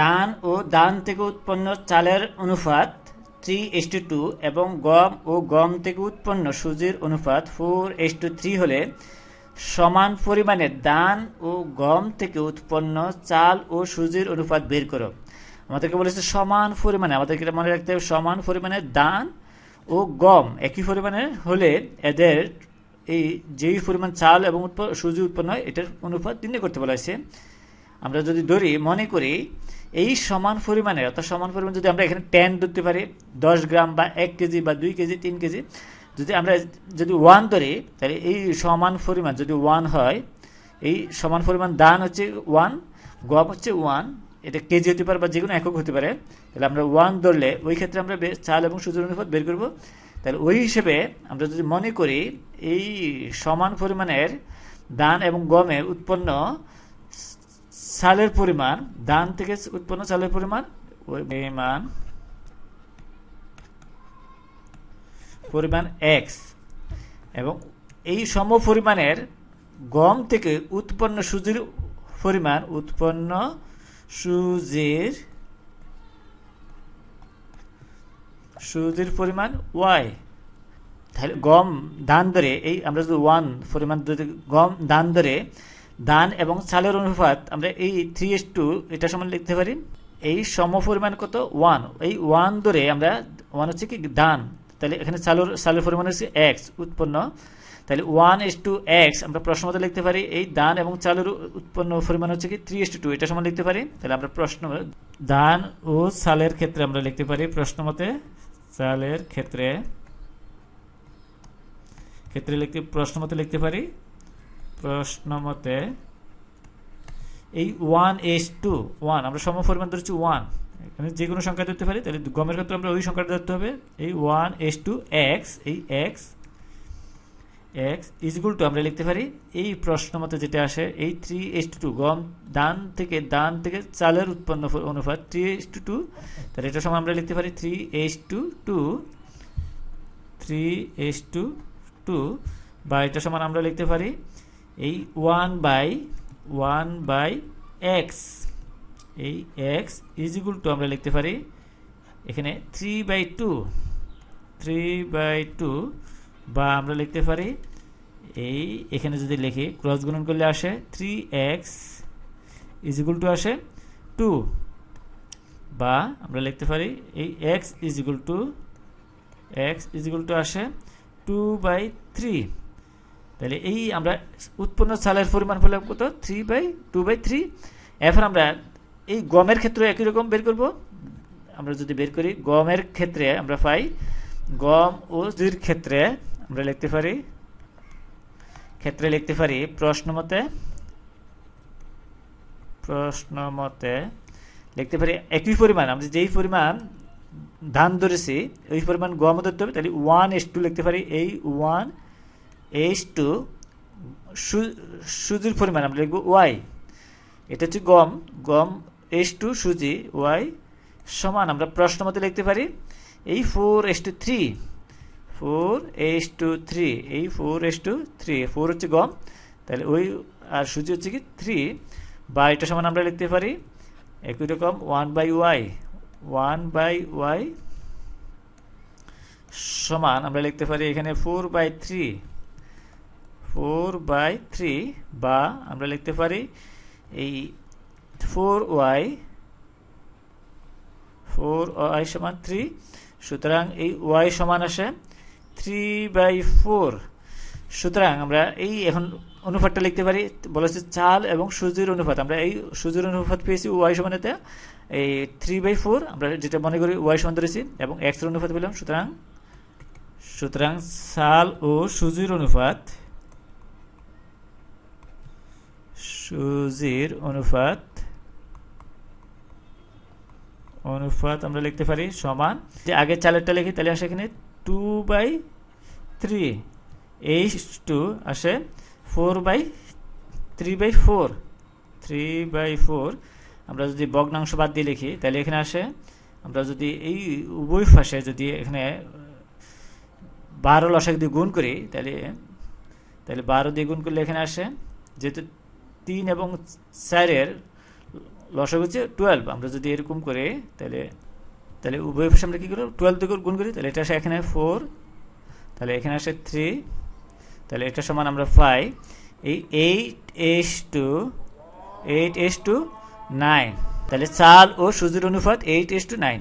ধান ও ধান থেকে উৎপন্ন চালের অনুপাত থ্রি এস টু টু এবং গম ও গম থেকে উৎপন্ন সুজির অনুপাত ফোর এস টু থ্রি হলে সমান পরিমাণে ধান ও গম থেকে উৎপন্ন চাল ও সুজির অনুপাত বের করো। আমাদেরকে বলেছে সমান পরিমাণে, আমাদেরকে মনে রাখতে হবে, সমান পরিমাণে ধান ও গম একই পরিমাণে হলে এদের এই যেই পরিমাণ চাল এবং সুজি উৎপন্ন হয়, এটার অনুপাত নির্ণয় করতে বলা হয়েছে। আমরা যদি ধরি, মনে করি এই সমান পরিমাণে, অর্থাৎ সমান পরিমাণ যদি আমরা এখানে টেন ধরতে পারি, দশ গ্রাম বা এক কেজি বা দুই কেজি, তিন কেজি, যদি আমরা যদি ওয়ান ধরি, তাহলে এই সমান পরিমাণ যদি ওয়ান হয়, এই সমান পরিমাণ দান হচ্ছে ওয়ান গম হচ্ছে ওয়ান এটা কেজি হতে পারে বা যে কোনো একক হতে পারে, তাহলে আমরা ওয়ান ধরলে ওই ক্ষেত্রে আমরা চাল এবং সুজির অনুপাত বের করব। তাহলে ওই হিসেবে আমরা যদি মনে করি, এই সমান পরিমাণের দান এবং গমের উৎপন্ন চালের পরিমাণ, ধান থেকে উৎপন্ন চালের পরিমাণ পরিমাণ পরিমাণ এক্স এবং এই সম পরিমাণের গম থেকে উৎপন্ন সুজির পরিমাণ, উৎপন্ন সুজির সুজির পরিমাণ ওয়াই তাহলে গম, ধান ধরে, এই আমরা যদি ওয়ান পরিমাণ যদি গম, ধান ধরে ধান এবং চালের অনুপাত, আমরা এই থ্রি এস টু এটা সমান লিখতে পারি। এই সম পরিমাণ কত? ওয়ান এই ওয়ান ধরে আমরা ওয়ান হচ্ছে কি ধান তাহলে এখানে চালুর, চালের পরিমাণ হচ্ছে এক্স উৎপন্ন। তাহলে ওয়ান এস টু এক্স আমরা প্রশ্ন মতে লিখতে পারি, এই ধান এবং চালের উৎপন্ন পরিমাণ হচ্ছে কি থ্রি এস টু এটা সমান লিখতে পারি। তাহলে আমরা প্রশ্ন ধান ও চালের ক্ষেত্রে আমরা লিখতে পারি প্রশ্ন মতে চালের ক্ষেত্রে ক্ষেত্রে লিখতে প্রশ্ন মতে লিখতে পারি প্রশ্ন মতে এই ওয়ান এস টু ওয়ান আমরা সম পরিমাণ ধরেছি ওয়ান এখানে যে কোনো সংখ্যা ধরতে পারি, তাহলে গমের ক্ষেত্রে আমরা ওই সংখ্যাটা ধরতে হবে। এই ওয়ান এস টু এক্স এই X X is equal to আমরা লিখতে পারি, এই প্রশ্ন মতে যেটা আসে, এই থ্রি এস টু টু গম দান থেকে দান থেকে চালের উৎপন্ন অনুপাত থ্রি এস টু টু তাহলে এটার সময় আমরা লিখতে পারি three S two two three S two two বা এটা সমান আমরা লিখতে পারি এই one by one by X এই এক্স ইজ ইকুয়াল টু আমরা লিখতে পারি এখানে three by two three by two বা আমরা লিখতে পারি এই এখানে যদি লিখি ক্রস গুণন করলে আসে three X is equal to আসে টু বা আমরা লিখতে পারি এই X is equal to X is equal to আসে টু বাই থ্রি তাহলে এই আমরা উৎপন্ন চালের পরিমাণ পেলাম কত? Three by two by three এখন আমরা এই গমের ক্ষেত্রে একই রকম বের করব। আমরা যদি বের করি, গমের ক্ষেত্রে আমরা পাই গম ও জির ক্ষেত্রে আমরা লিখতে পারি, ক্ষেত্রে লিখতে পারি প্রশ্ন মতে প্রশ্ন মতে লিখতে পারি একই পরিমাণ। আমরা যেই পরিমাণ ধান ধরেছি, ওই পরিমাণ গম ধরতে হবে, তাহলে ওয়ান এস টু লিখতে পারি, এই ওয়ান এস টু সুজির পরিমাণ, আমরা লিখব ওয়াই এটা হচ্ছে গম গম এইচ টু সুজি ওয়াই সমান, আমরা প্রশ্ন মতে লিখতে পারি। এই four S two three four H two three এই four S two three four হচ্ছে গম, তাহলে ওই আর সুজি হচ্ছে কি থ্রি বা এটা সমান আমরা লিখতে পারি। একই রকম one by Y one by Y সমান আমরা লিখতে পারি এখানে four by three four by three বা আমরা লিখতে পারি এই ফোর ওয়াই ফোর ওয়াই সমান থ্রি, সুতরাং এই ওয়াই সমান আসে থ্রি বাই ফোর। সুতরাং আমরা এই এখন অনুপাতটা লিখতে পারি বলা হচ্ছে চাল এবং সুজির অনুপাত। আমরা এই সুজির অনুপাত পেয়েছি ওয়াই সমানেতে এই থ্রি বাই ফোর, আমরা যেটা মনে করি ওয়াই সমান ধরেছি, এবং এক্সের অনুপাত পেলাম, সুতরাং সুতরাং চাল ও সুজির অনুপাত সুজির অনুপাত অনুপাত আমরা লিখতে পারি সমান। যে আগে চালেরটা লিখি, তাহলে আসে এখানে two by three H two আসে four by three by four three by four আমরা যদি ভগ্নাংশ বাদ দিয়ে লিখি, তাহলে এখানে আসে, আমরা যদি এই উভয় পাশে যদি এখানে বারো লসাক দিয়ে গুণ করি, তাহলে তাহলে বারো দিয়ে গুণ করলে এখানে আসে, যেহেতু তিন এবং চারের লসক হচ্ছে টুয়েলভ আমরা যদি এরকম করে, তাহলে তাহলে উভয় পাশে আমরা কী করব? টুয়েলভ থেকে গুণ করি, তাহলে এটা আসে এখানে ফোর তাহলে এখানে আসে থ্রি তাহলে এটা সমান আমরা পাই এই eight S two eight S two nine তাহলে চাল ও সুজির অনুপাত এইট এস টু নাইন